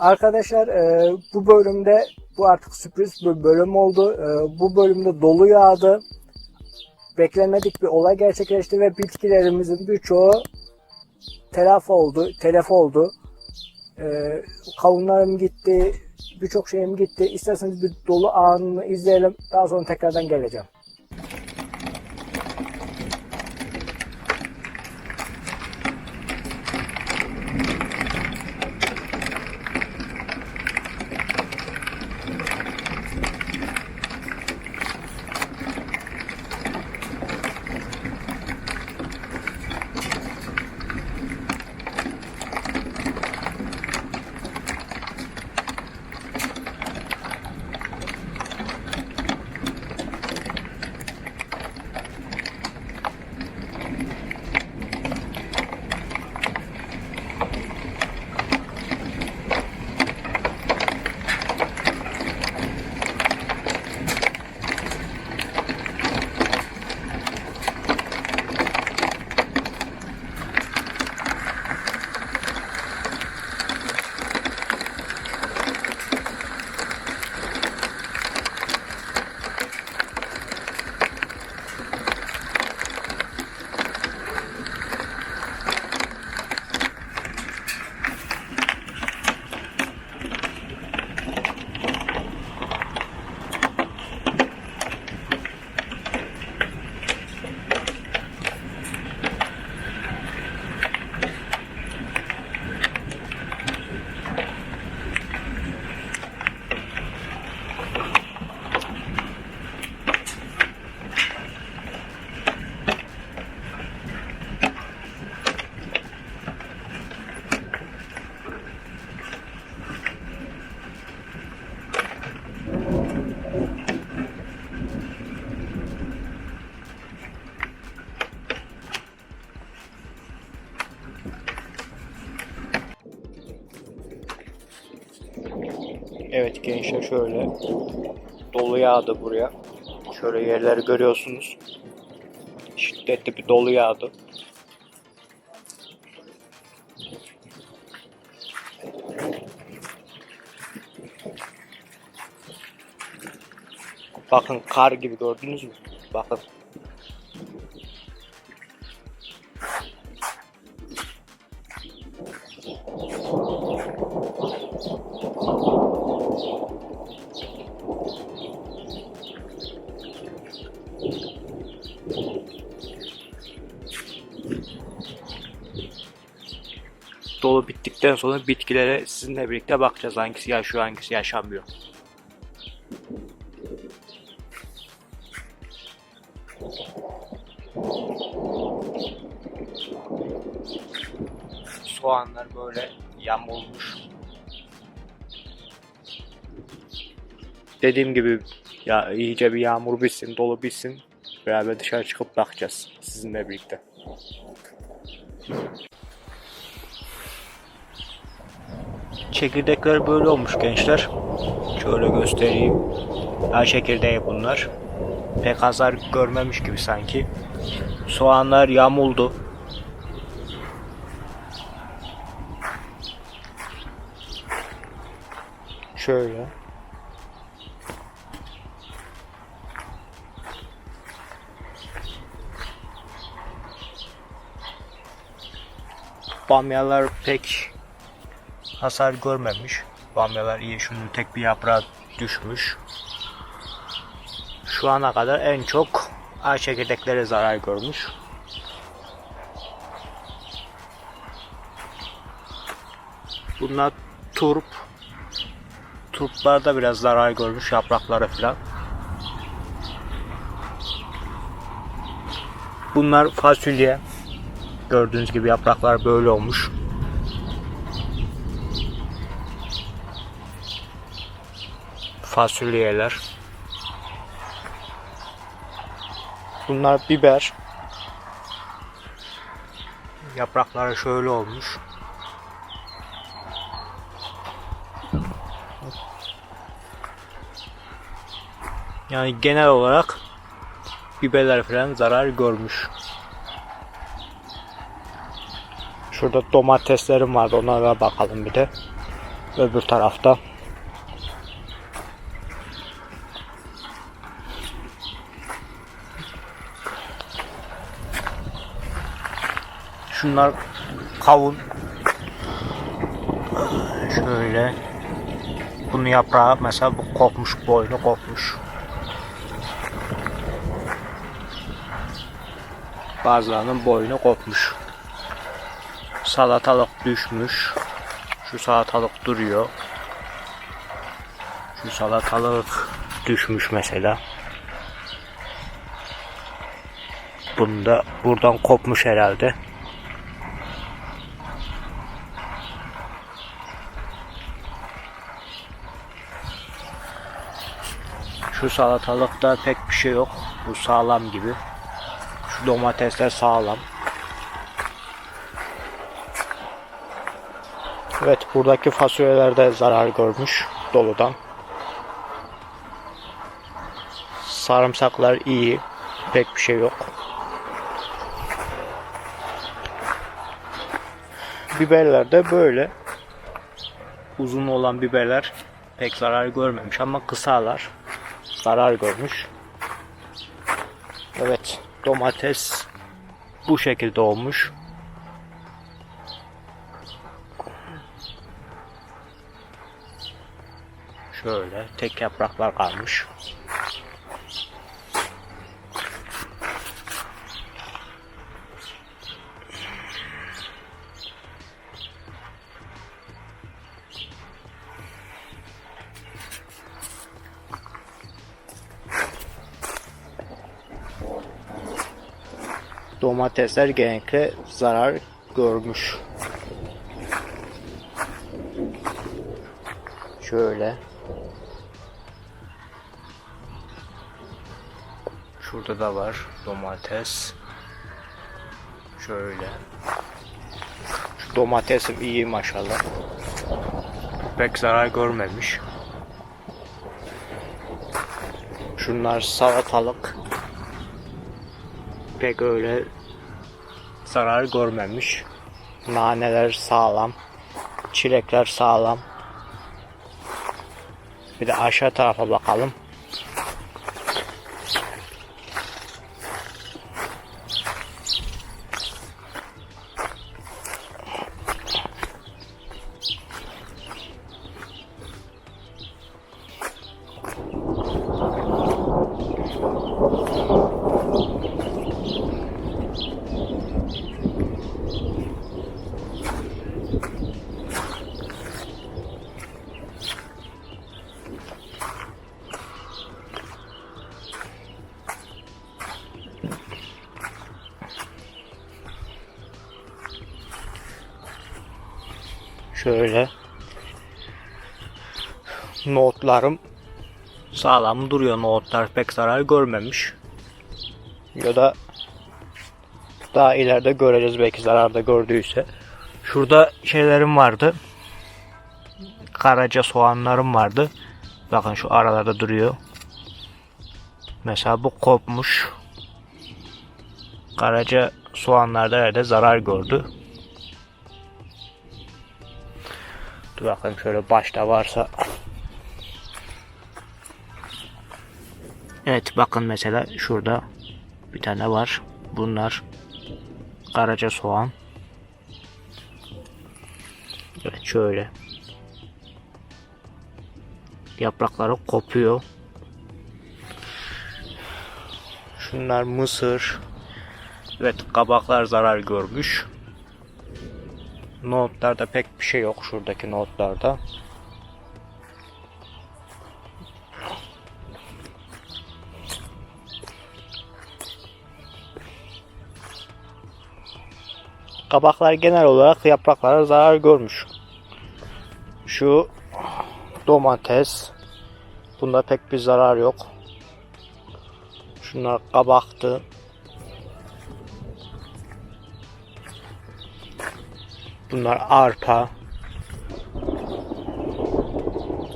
Arkadaşlar e, bu bölümde bu artık sürpriz bir bölüm oldu. E, bu bölümde dolu yağdı. Beklenmedik bir olay gerçekleşti ve bitkilerimizin birçoğu telaf oldu, telef oldu. E, kavunlarım gitti, birçok şeyim gitti. İsterseniz bir dolu anını izleyelim. Daha sonra tekrardan geleceğim. Evet gençler şöyle dolu yağdı buraya. Şöyle yerleri görüyorsunuz. Şiddetli bir dolu yağdı. Bakın kar gibi gördünüz mü? Bakın. Dolu bittikten sonra bitkilere sizinle birlikte bakacağız hangisi yaşıyor hangisi yaşamıyor. Soğanlar böyle yamulmuş. Dediğim gibi ya iyice bir yağmur bitsin, dolu bitsin. Beraber dışarı çıkıp bakacağız sizinle birlikte. Çekirdekler böyle olmuş gençler. Şöyle göstereyim. Ha çekirdeği bunlar. Pek hasar görmemiş gibi sanki. Soğanlar yamuldu. Şöyle. Bamyalar pek hasar görmemiş. Bamyalar iyi. Şunun tek bir yaprağı düşmüş. Şu ana kadar en çok ağaç çekirdekleri zarar görmüş. Bunlar turp. Turplar da biraz zarar görmüş yaprakları falan. Bunlar fasulye. Gördüğünüz gibi yapraklar böyle olmuş. Fasulyeler. Bunlar biber. Yaprakları şöyle olmuş. Yani genel olarak biberler falan zarar görmüş. Şurada domateslerim vardı onlara bakalım bir de. Öbür tarafta. Şunlar kavun. Şöyle. Bunun yaprağı mesela bu kopmuş, boynu kopmuş. Bazılarının boynu kopmuş. Salatalık düşmüş. Şu salatalık duruyor. Şu salatalık düşmüş mesela. Bunda buradan kopmuş herhalde. Şu salatalıkta pek bir şey yok. Bu sağlam gibi. Şu domatesler sağlam. Evet buradaki fasulyeler de zarar görmüş doludan. Sarımsaklar iyi. Pek bir şey yok. Biberler de böyle. Uzun olan biberler pek zarar görmemiş ama kısalar zarar görmüş. Evet domates bu şekilde olmuş. Şöyle tek yapraklar kalmış. Domatesler genellikle zarar görmüş. Şöyle. Şurada da var domates. Şöyle. Şu domatesim iyi maşallah. Pek zarar görmemiş. Şunlar salatalık. Pek öyle zarar görmemiş. Naneler sağlam. Çilekler sağlam. Bir de aşağı tarafa bakalım. Şöyle. Nohutlarım sağlam duruyor. Nohutlar pek zarar görmemiş. Ya da daha ileride göreceğiz belki zararda gördüyse. Şurada şeylerim vardı. Karaca soğanlarım vardı. Bakın şu aralarda duruyor. Mesela bu kopmuş. Karaca soğanlar da herhalde zarar gördü. Dur bakayım şöyle başta varsa. Evet bakın mesela şurada bir tane var. Bunlar karaca soğan. Evet şöyle. Yaprakları kopuyor. Şunlar mısır. Evet kabaklar zarar görmüş. Nohutlarda pek bir şey yok şuradaki nohutlarda. Kabaklar genel olarak yapraklara zarar görmüş. Şu domates. Bunda pek bir zarar yok. Şunlar kabaktı. Bunlar arpa.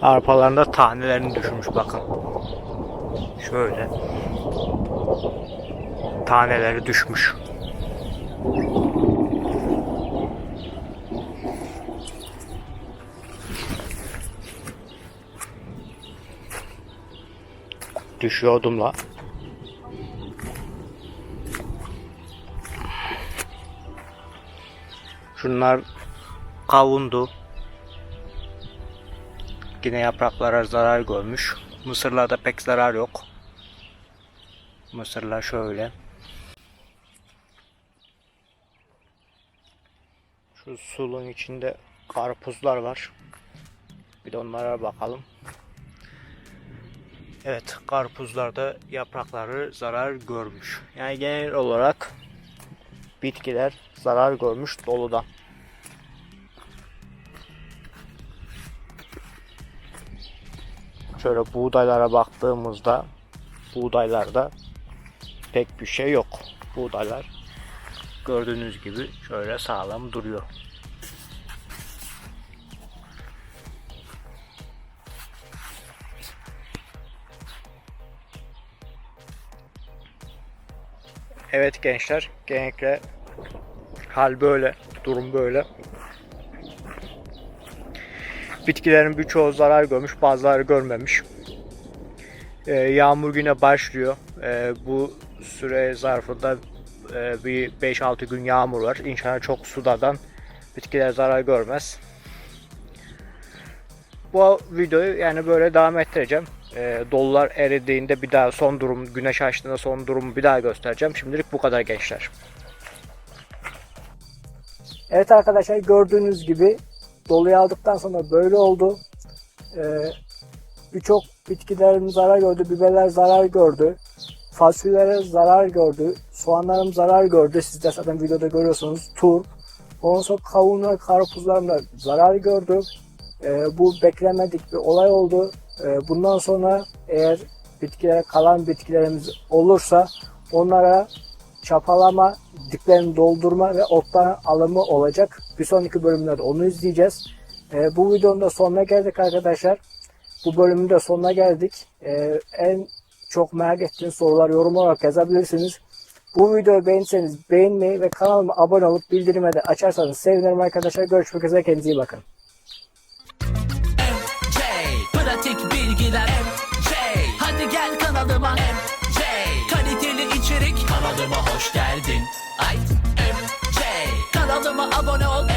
Arpalarında tanelerini düşürmüş bakın. Şöyle. Taneleri düşmüş. Düşüyor odumla. Şunlar kavundu. Yine yapraklara zarar görmüş. Mısırlarda pek zarar yok. Mısırlar şöyle. Şu sulun içinde karpuzlar var. Bir de onlara bakalım. Evet, karpuzlarda yaprakları zarar görmüş. Yani genel olarak bitkiler zarar görmüş doludan. Şöyle buğdaylara baktığımızda buğdaylarda pek bir şey yok. Buğdaylar gördüğünüz gibi şöyle sağlam duruyor. Evet gençler, genellikle hal böyle, durum böyle. Bitkilerin birçoğu zarar görmüş, bazıları görmemiş. Ee, yağmur güne başlıyor. Ee, bu süre zarfında e, bir 5-6 gün yağmur var. İnşallah çok sudadan bitkiler zarar görmez. Bu videoyu yani böyle devam ettireceğim. Ee, dolular eridiğinde bir daha son durum, güneş açtığında son durumu bir daha göstereceğim. Şimdilik bu kadar gençler. Evet arkadaşlar gördüğünüz gibi doluyu aldıktan sonra böyle oldu. Ee, Birçok bitkilerim zarar gördü, biberler zarar gördü. Fasulyelere zarar gördü, soğanlarım zarar gördü. Siz de zaten videoda görüyorsunuz. Tur. Ondan sonra kavun ve karpuzlarım da zarar gördü. Ee, bu beklemedik bir olay oldu. Ee, bundan sonra eğer bitkilere kalan bitkilerimiz olursa onlara çapalama, diplerini doldurma ve ottan alımı olacak. Bir sonraki bölümlerde onu izleyeceğiz. Ee, bu videonun da sonuna geldik arkadaşlar. Bu bölümün de sonuna geldik. Ee, en çok merak ettiğiniz sorular yorum olarak yazabilirsiniz. Bu videoyu beğenirseniz beğenmeyi ve kanalıma abone olup bildirime de açarsanız sevinirim arkadaşlar. Görüşmek üzere kendinize iyi bakın. MC Kanalıma abone ol